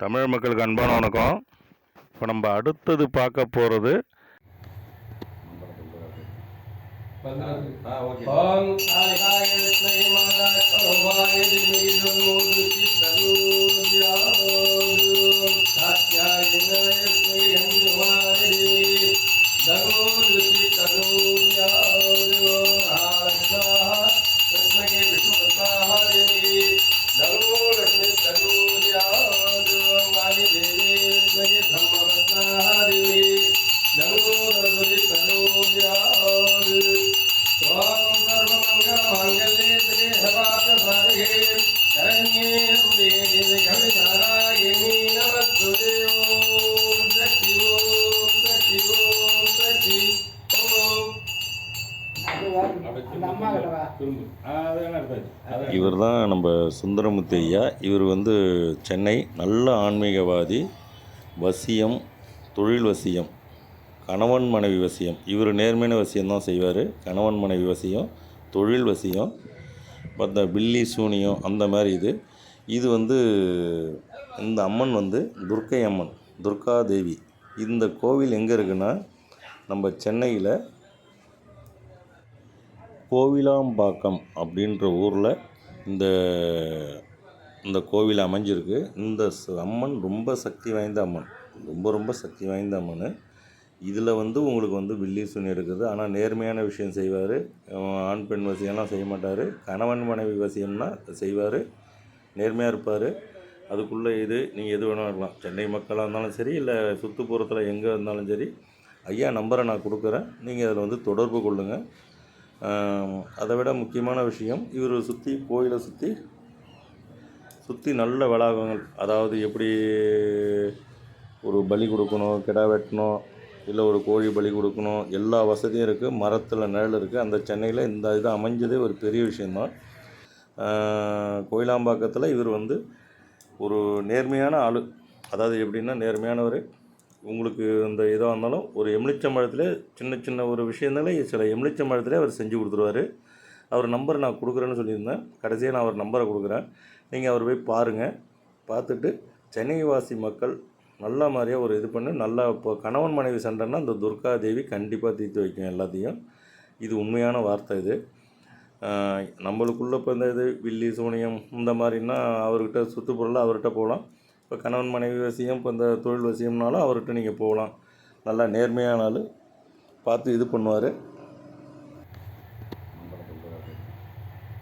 தமிழ் மக்களுக்கு அன்பான வணக்கம். இப்போ நம்ம அடுத்தது பார்க்க போகிறது ஆ ஓகே. இவர் தான் நம்ம சுந்தரமுத்து ஐயா. இவர் வந்து சென்னை நல்ல ஆன்மீகவாதி வசியம் தொழில் வசியம் கணவன் மனைவி வசியம். இவர் நேர்மையான வசியம் தான் செய்வார். கணவன் மனைவி வசியம் தொழில் வசியம் மற்ற பில்லி சூனியம் அந்த மாதிரி இது. இது வந்து இந்த அம்மன் வந்து துர்க்கை அம்மன் துர்கா தேவி. இந்த கோவில் எங்கே இருக்குன்னா நம்ம சென்னையில் கோவிலாம்பாக்கம் அப்படின்ற ஊரில் இந்த இந்த கோவில் அமைஞ்சிருக்கு. இந்த அம்மன் ரொம்ப சக்தி வாய்ந்த அம்மன். ரொம்ப ரொம்ப சக்தி வாய்ந்த அம்மன். இதில் வந்து உங்களுக்கு வந்து வில்லி சூனியம் இருக்குது. ஆனால் நேர்மையான விஷயம் செய்வார். ஆண் பெண் வசியம்லாம் செய்ய மாட்டார். கணவன் மனைவி வசியம்னா செய்வார். நேர்மையாக இருப்பார். அதுக்குள்ளே இது நீங்கள் எது வேணாலும் இருக்கலாம். சென்னை மக்களாக இருந்தாலும் சரி இல்லை சுற்றுப்புறத்தில் எங்கே இருந்தாலும் சரி ஐயா நம்பரை நான் கொடுக்குறேன். நீங்கள் அதில் வந்து தொடர்பு கொள்ளுங்கள் அதை விட முக்கியமான விஷயம் இவர் சுற்றி கோயிலை சுற்றி சுற்றி நல்ல வளாகங்கள். அதாவது எப்படி ஒரு பலி கொடுக்கணும் கிடா வெட்டணும் இல்லை ஒரு கோழி பலி கொடுக்கணும். எல்லா வசதியும் இருக்குது மரத்தில் நிழல் இருக்குது அந்த சென்னையில் இந்த இது அமைஞ்சதே ஒரு பெரிய விஷயந்தான் கோயிலாம்பாக்கத்தில் இவர் வந்து ஒரு நேர்மையான ஆள். அதாவது எப்படின்னா நேர்மையானவர். உங்களுக்கு இந்த இதாக இருந்தாலும் ஒரு எலுமிச்சம்பழத்தில் சின்ன சின்ன ஒரு விஷயந்தாலே சில எலுமிச்சம்பழத்திலே அவர் செஞ்சு கொடுத்துருவாரு. அவர் நம்பர் நான் கொடுக்குறேன்னு சொல்லியிருந்தேன். கடைசியாக நான் அவர் நம்பரை கொடுக்குறேன். நீங்கள் அவர் போய் பாருங்கள் பார்த்துட்டு சென்னை வாசி மக்கள் நல்ல மாதிரியாக ஒரு இது பண்ணி. நல்லா இப்போ கணவன் மனைவி சண்டைன்னா இந்த துர்கா தேவி கண்டிப்பாக தீர்த்து வைக்கும் எல்லாத்தையும். இது உண்மையான வார்த்தை இது. நம்மளுக்குள்ளே இப்போ இந்த இது வில்லி சூனியம் இந்த மாதிரின்னா அவர்கிட்ட சுற்றுப்புறல அவர்கிட்ட போகலாம் இப்போ கணவன் மனைவி வசியம் இப்போ இந்த தொழில் வசியம்னாலும் அவர்கிட்ட நீங்கள் போகலாம் நல்லா நேர்மையான ஆள். பார்த்து இது பண்ணுவார்.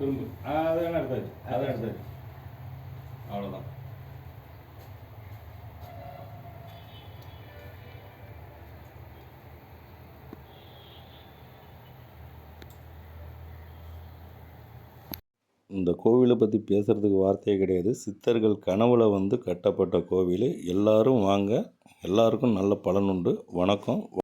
திரும்ப அதான் எடுத்தாச்சு அதான் எடுத்தாச்சு அவ்வளோதான் இந்த கோவிலை பற்றி பேசுகிறதுக்கு வார்த்தையே கிடையாது. சித்தர்கள் கனவுல வந்து கட்டப்பட்ட கோவில். எல்லாரும் வாங்க. எல்லாருக்கும் நல்ல பலன் உண்டு. வணக்கம்.